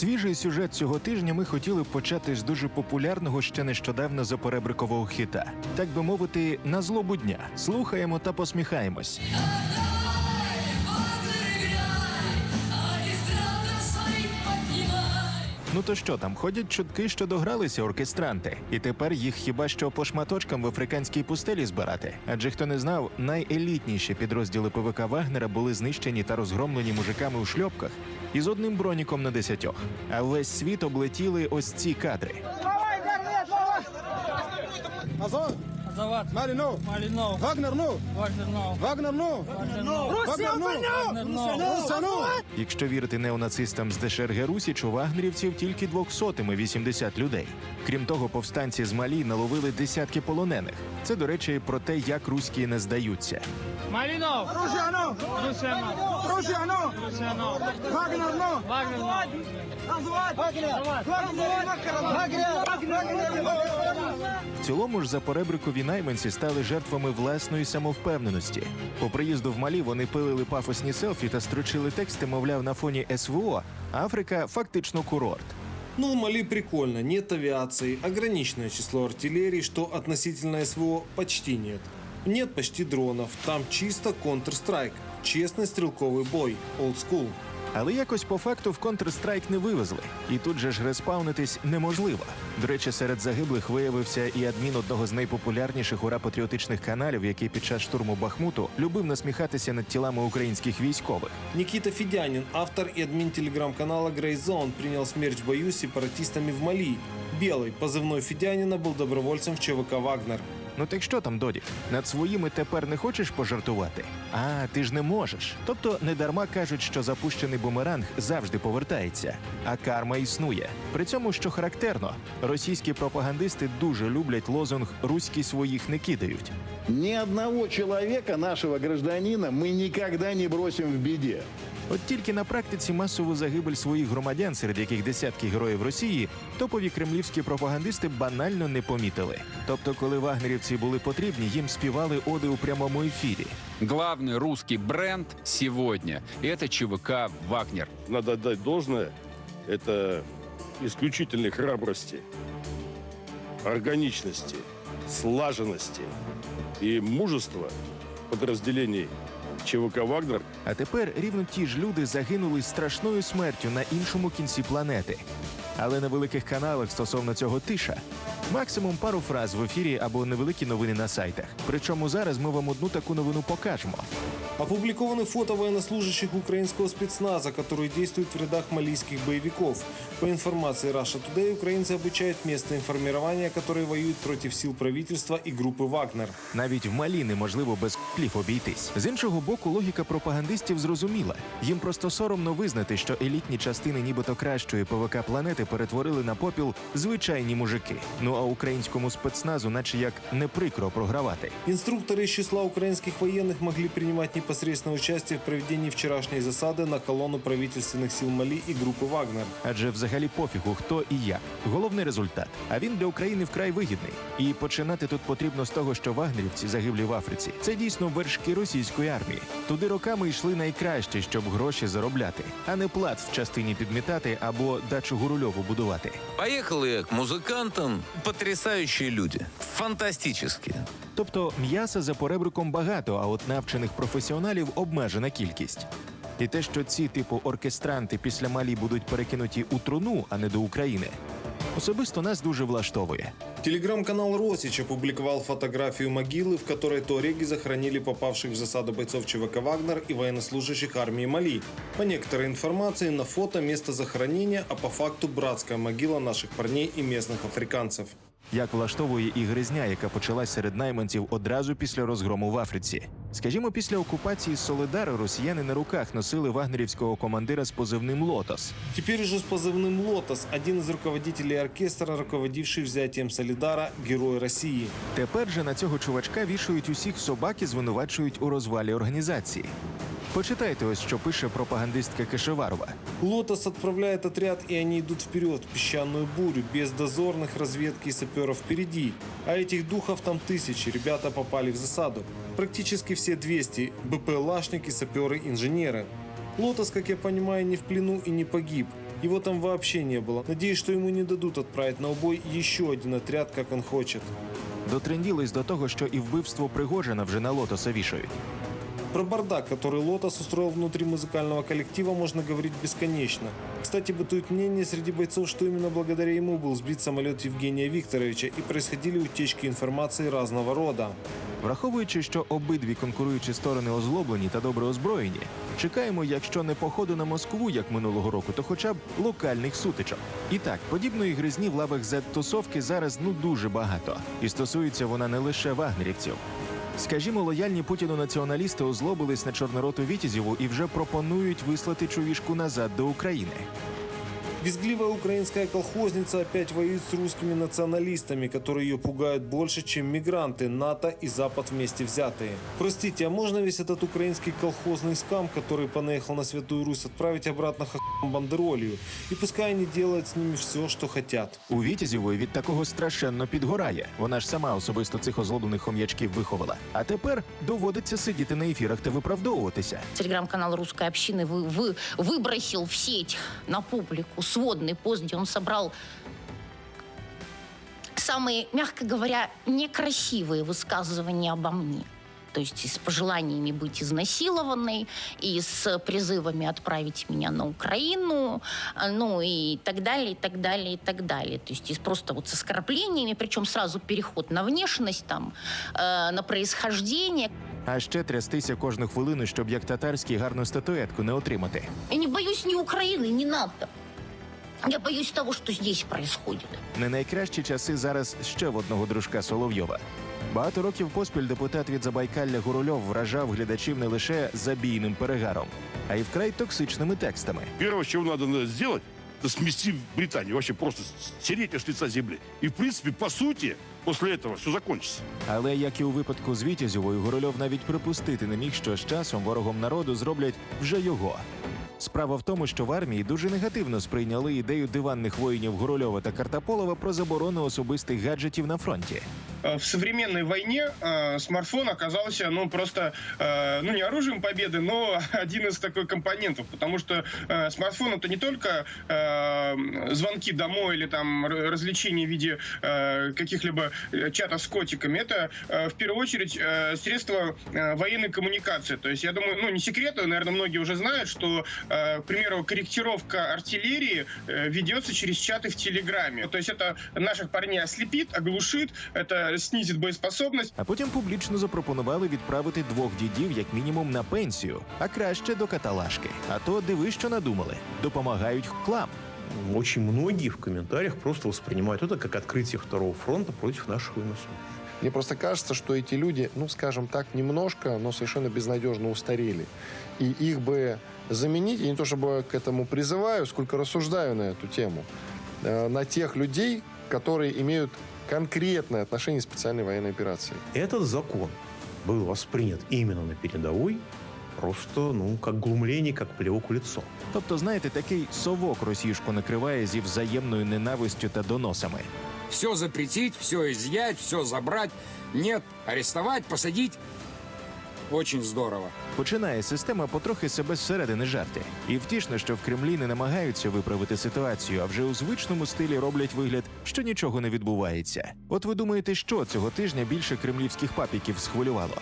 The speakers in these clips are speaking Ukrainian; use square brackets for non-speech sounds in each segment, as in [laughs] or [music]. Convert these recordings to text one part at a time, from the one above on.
Свіжий сюжет цього тижня ми хотіли почати з дуже популярного ще нещодавно заперебрикового хіта. Так би мовити, на злобу дня. Слухаємо та посміхаємось. Ну то що там, ходять чутки, що догралися оркестранти, і тепер їх хіба що по шматочкам в африканській пустелі збирати. Адже хто не знав, найелітніші підрозділи ПВК Вагнера були знищені та розгромлені мужиками у шльопках із одним броніком на десятьох. А весь світ облетіли ось ці кадри. Давай, Вагнер, давай! Азават, Малинов, Малинов, Вагнер, ну, Вагнер, ну, Вагнернов, Вагнер, ну, Руся, ну. Якщо вірити неонацистам з ДШРГ Русіч, у вагнерівців тільки двохсотими 80 людей. Крім того, повстанці з Малі наловили десятки полонених. Це, до речі, про те, як руські не здаються. Малинов, Русия, ну, Русянов, Русия, ну, Русянов, Вагнер, ну, Вагнер, Вагнер, Вагнер, В цілому ж за перебрикові найманці стали жертвами власної самовпевненості. По приїзду в Малі вони пилили пафосні селфі та строчили тексти, мовляв, на фоні СВО. Африка фактично курорт. Ну, Мали прикольно, нет авиации, ограниченное число артиллерии, что относительно СВО почти нет. Нет почти дронов, там чисто Counter-Strike, честный стрелковый бой, old school. Але якось по факту в Counter-Strike не вивезли, і тут же ж респаунитись неможливо. До речі, серед загиблих виявився і адмін одного з найпопулярніших ура патріотичних каналів, який під час штурму Бахмуту любив насміхатися над тілами українських військових. Никита Федянин, автор и админ телеграм-канала Grey Zone, принял смерть в бою с сепаратистами в Мали. Белый, позывной Федянина, был добровольцем в ЧВК «Вагнер». Ну так що там, Доді? Над своїми тепер не хочеш пожартувати? А, ти ж не можеш. Тобто недарма кажуть, що запущений бумеранг завжди повертається, а карма існує. При цьому, що характерно, російські пропагандисти дуже люблять лозунг Руські своїх не кидають. Ни одного человека, нашего гражданина, мы никогда не бросим в беде. От тільки на практиці масову загибель своїх громадян, серед яких десятки героїв Росії, топові кремлівські пропагандисти банально не помітили. Тобто, коли вагнерівці були потрібні, їм співали оди у прямому ефірі. Главный русский бренд сегодня – это ЧВК «Вагнер». надо отдать должное, это исключительной храбрости, органичности, слаженности и мужества подразделений ЧВК «Вагнер» А тепер рівно ті ж люди загинули страшною смертю на іншому кінці планети. Але на великих каналах стосовно цього тиша. Максимум пару фраз в ефірі або невеликі новини на сайтах. Причому зараз ми вам одну таку новину покажемо. Опубликованы фото военнослужащих украинского спецназа, которые действуют в рядах малийских боевиков. По информации Russia Today, украинцы обучают местное формирование, которые воюют против сил правительства и группы «Вагнер». Навіть в Малі неможливо без клів обійтись. З іншого боку, логіка пропагандистів зрозуміла. Їм просто соромно визнати, що елітні частини нібито кращої ПВК планети перетворили на попіл звичайні мужики. Ну а українському спецназу, наче як не прикро програвати. Инструкторы из числа украинских военных могли принимать непосредственное участие в проведении вчерашней засады на колонну правительственных сил Мали и группы «Вагнер». Адже взагалі пофігу, хто і як. Головний результат. А він для України вкрай вигідний. І починати тут потрібно з того, що вагнерівці загиблі в Африці. Це дійсно вершки російської армії. Туди роками йшли найкращі, щоб гроші заробляти, а не плац в частині підмітати або дачу Гурульову будувати. Поехал я к музыкантам. Потрясающие люди. Фантастические. Тобто м'яса за поребриком багато, а от навчених професіоналів обмежена кількість. І те, що ці типу оркестранти після малі будуть перекинуті у труну, а не до України, особисто нас дуже влаштовує. Телеграм-канал «Росич» опубликовал фотографию могилы, в которой туареги захоронили попавших в засаду бойцов ЧВК «Вагнер» и военнослужащих армии Мали. По некоторой информации, на фото место захоронения, а по факту братская могила наших парней и местных африканцев. Як влаштовує і гризня, яка почалась серед найманців одразу після розгрому в Африці. Скажімо, після окупації Солидару росіяни на руках носили вагнерівського командира з позивним Лотос. Теперь уже с позывным «Лотос» один из руководителей оркестра, руководивший взятием Солидара, герой России. Тепер же на цього чувачка вішають усіх собак і звинувачують у розвалі організації. Почитайте ось, що пише пропагандистка Кишеварова. «Лотос» отправляет отряд, и они идут вперед, в песчаную бурю, без дозорных, разведки и саперов впереди. А этих духов там тысячи, ребята попали в засаду. Практически все 200, БП «Лашники», саперы, инженеры. «Лотос», как я понимаю, не в плену и не погиб. Его там вообще не было. Надеюсь, что ему не дадут отправить на убой еще один отряд, как он хочет. Дотренділись до того, що і вбивство Пригожина вже на лотоса вішають. Про бардак, который Лотос устроил внутри музыкального коллектива, можно говорить бесконечно. Кстати, бытует мнение среди бойцов, что именно благодаря ему был сбит самолет Евгения Викторовича и происходили утечки информации разного рода. Враховуючи, що обидві конкуруючі сторони озлоблені та добре озброєні, чекаємо, якщо не походу на Москву, як минулого року, то хоча б локальних сутичок. І так, подібної гризні в лавах Z-тусовки зараз ну дуже багато, і стосується вона не лише вагнерівців. Скажімо, лояльні путіну націоналісти озлобились на чорнороту Вітязєву і вже пропонують вислати чувішку назад до України. Визгливая украинская колхозница опять воюет с русскими националистами, которые ее пугают больше, чем мигранты, НАТО и Запад вместе взятые. Простите, а можно весь этот украинский колхозный скам, который понаехал на Святую Русь, отправить обратно хахам бандеролью? И пускай они делают с ними все, что хотят. У Вітязєвої від такого страшенно підгорає. Вона ж сама особисто цих озлоблених хом'ячків виховала. А тепер доводиться сидіти на ефірах та виправдовуватися. Телеграм-канал русской общины вы, вы, выбросил в сеть на публику сводный пост, где он собрал самые, мягко говоря, некрасивые высказывания обо мне. То есть и с пожеланиями быть изнасилованной, и с призывами отправить меня на Украину, а, ну и так далее, и так далее, и так далее. То есть и с- просто вот с оскорблениями, причем сразу переход на внешность, там, э, на происхождение. А ще трястися кожну хвилину, щоб як татарський гарну статуетку не отримати. Я не боюсь ни Украины, ни НАТО. Я боюсь того, что здесь происходит. Не найкращі часи зараз ще в одного дружка Соловйова. Багато років поспіль депутат від Забайкалля Гурульов вражав глядачів не лише забійним перегаром, а й вкрай токсичними текстами. Первое, чего надо сделать, это смести Британию, вообще просто стереть ее с лица земли. И, в принципе, по сути, после этого все закончится. Але як і у випадку з Вітязьовою, Гурульов навіть припустити не міг, що з часом ворогом народу зроблять вже його. Справа в тому, що в армії дуже негативно сприйняли ідею диванних воїнів Гурольова та Картаполова про заборону особистих гаджетів на фронті. Э, в современной войне э, смартфон оказался, ну, просто, э, ну, не оружием победы, но [laughs] один из такой компонентов, потому что смартфон это не только звонки домой или там развлечения в виде каких-либо чатов с котиками, это в первую очередь средство военной коммуникации. То есть, я думаю, ну, не секрет, наверное, многие уже знают, что, к примеру, корректировка артиллерии ведется через чаты в Телеграме. То есть это наших парней ослепит, оглушит, это снизит боеспособность. А потім публічно запропонували відправити двох дідів як мінімум на пенсію, а краще до каталажки. А то диви, що надумали. Допомагають хклам. Очень многие в комментариях просто воспринимают это как открытие второго фронта против наших военнослужащих. Мне просто кажется, что эти люди, ну, скажем так, немножко, но совершенно безнадежно устарели. И их бы заменить, я не то чтобы к этому призываю, сколько рассуждаю на эту тему, э, на тех людей, которые имеют конкретное отношение к специальной военной операции. Этот закон был воспринят именно на передовой просто, ну, как глумление, как плевок в лицо. Тобто, знаєте, такий совок російську накриває зі взаємною ненавистю та доносами. Все запретить, все изъять, все забрать. Нет, арестовать, посадить. Очень здорово. Починає система потрохи себе зсередини жарти. І втішно, що в Кремлі не намагаються виправити ситуацію, а вже у звичному стилі роблять вигляд, що нічого не відбувається. От ви думаєте, що цього тижня більше кремлівських папіків схвилювало?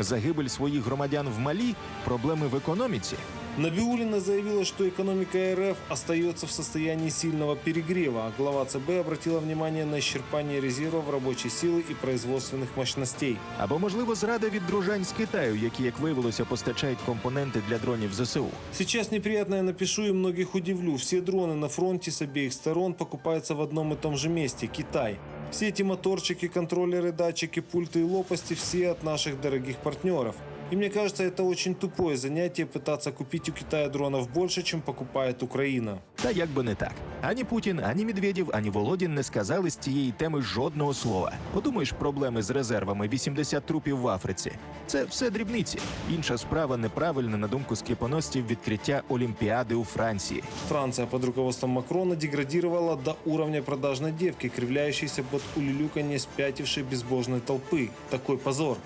Загибель своїх громадян в Малі, проблеми в економіці. Набиулина заявила, что экономика РФ остается в состоянии сильного перегрева, а глава ЦБ обратила внимание на исчерпание резервов рабочей силы и производственных мощностей. Або, можливо, зрада від дружань з Китаю, які, як виявилося, постачають компоненти для дронів ЗСУ. Сейчас неприятно я напишу и многих удивлю. Все дроны на фронте с обеих сторон покупаются в одном и том же месте – Китай. Все эти моторчики, контроллеры, датчики, пульты и лопасти – все от наших дорогих партнеров. И мне кажется, это очень тупое занятие пытаться купить у Китая дронов больше, чем покупает Украина. Та як би не так. Ані Путін, ані Медведєв, ані Володін не сказали з цієї теми жодного слова. Подумаєш, проблеми з резервами 80 трупів в Африці. Це все дрібниці. Інша справа неправильна, на думку скріпоносців, відкриття Олімпіади у Франції. Франция под руководством Макрона деградировала до уровня продажной девки, кривляющейся под улюлюканье спятившей безбожной толпы. Такой позор.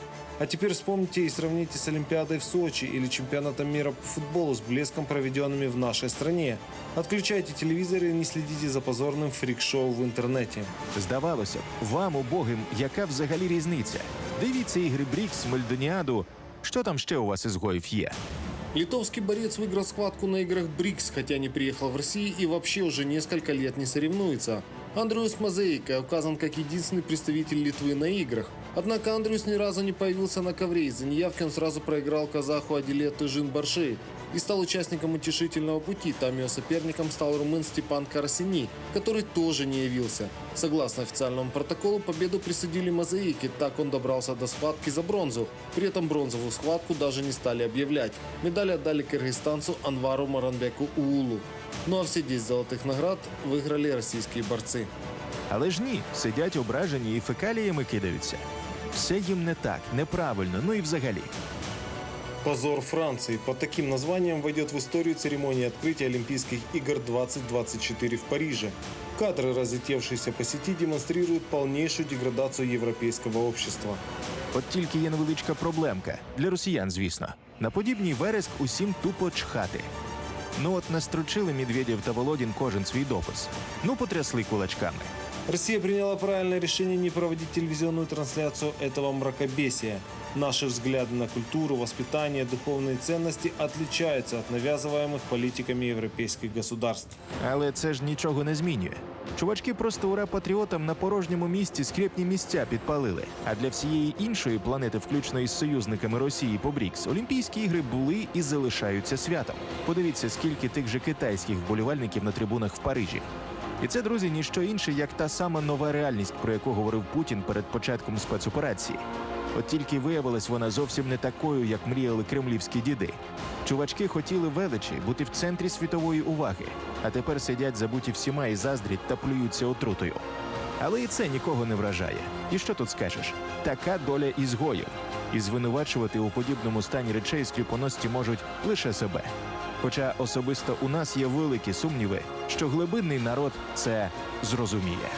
А теперь вспомните и сравните с Олимпиадой в Сочи или чемпионатом мира по футболу с блеском, проведенными в нашей стране. Отключайте телевизор и не следите за позорным фрик-шоу в интернете. Здавалося б, вам убогим, яка взагалі різниця? Дивіться ігри Брікс, Мельдоніаду. Що там ще у вас ізгоїв є? Литовский борец выиграл схватку на играх БРИКС, хотя не приехал в Россию и вообще уже несколько лет не соревнуется. Андреус Мазейко указан как единственный представитель Литвы на играх. Однако Андреус ни разу не появился на ковре. Из-за неявки он сразу проиграл казаху Адилету Жин Барши и стал участником утешительного пути. Там его соперником стал румын Степан Карасини, который тоже не явился. Согласно официальному протоколу, победу присудили Мозаике, так он добрался до схватки за бронзу. При этом бронзовую схватку даже не стали объявлять. Медали отдали кыргызстанцу Анвару Маранбеку Уулу. Ну а все 10 золотых наград выиграли российские борцы. Але ж ні, сидять ображені і фекаліями кидаються. Все їм не так, неправильно, ну і взагалі. Позор Франции. Под таким названием войдет в историю церемонии открытия Олимпийских игр 2024 в Париже. Кадры разлетевшиеся по сети демонстрируют полнейшую деградацию европейского общества. От тільки є невеличка проблемка для росіян, звісно. На подібній вереск усім тупо чхати. Ну от настрочили Медведєв та Володін кожен свій допис. Ну потрясли кулачками. Россия приняла правильное решение не проводить телевизионную трансляцию этого мракобесия. Наши взгляды на культуру, воспитание, духовные ценности отличаются от навязываемых политиками европейских государств. Але це ж нічого не змінює. Чувачки просто ура патріотам на порожньому місці скрепні місця підпалили. А для всієї іншої планети, включно із союзниками Росії по БРІКС, Олімпійські ігри були і залишаються святом. Подивіться, скільки тих же китайських вболівальників на трибунах в Парижі. І це, друзі, ніщо інше, як та сама нова реальність, про яку говорив Путін перед початком спецоперації. От тільки виявилась вона зовсім не такою, як мріяли кремлівські діди. Чувачки хотіли величі бути в центрі світової уваги, а тепер сидять забуті всіма і заздрять та плюються отрутою. Але і це нікого не вражає. І що тут скажеш? Така доля ізгоїв. І звинувачувати у подібному стані речей скріпоності можуть лише себе. Хоча особисто у нас є великі сумніви, що глибинний народ це зрозуміє.